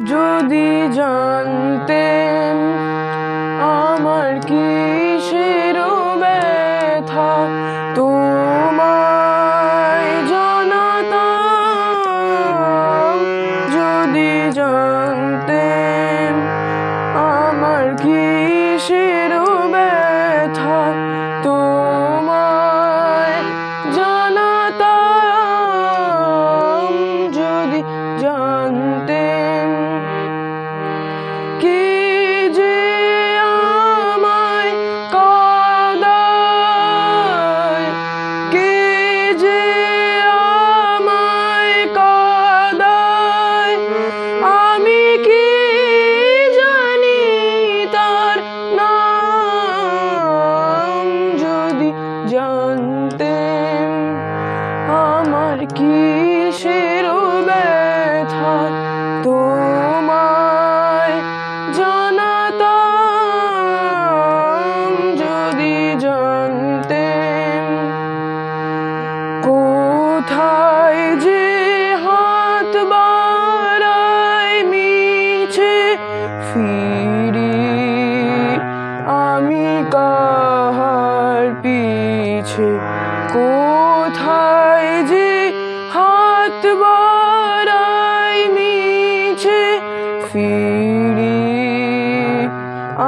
যদি জানতেন আমার কিসের ব্যথা তোমায় জানাতাম। যদি জানতেন কি যে আমায় কাদায়। কে কি জানি তার জানতেন আমার কিসের ব্যথা কোথায় যে মিছে আমি কাহার পিছে? কোথায় যে মিছে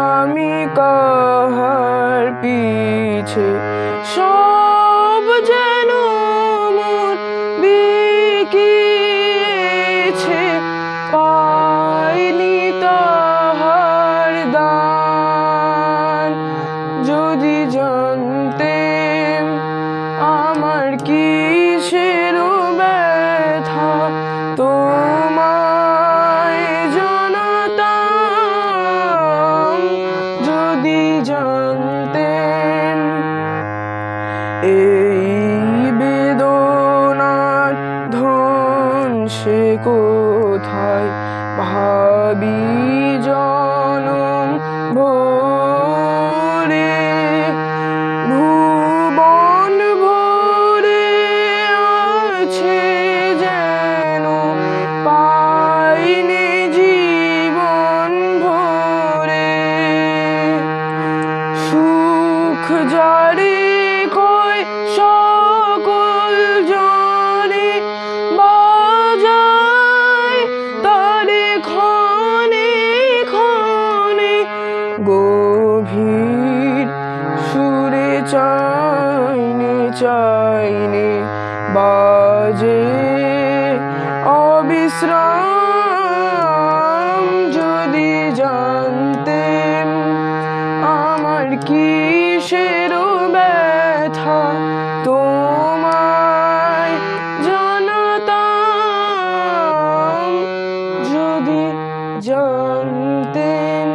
আমি কাহার পিছে? সব এই বেদনার ধন সে কোথায়? ভাবি জনম কই সকল জনে বাজায় তারে ক্ষণে ক্ষণে গভীর সুরে চাইনে চাইনে বাজে অবিশ্রাম যদি জানতেন আমার কিসের ব্যথা তোমায় জনতাম। যদি জানতেন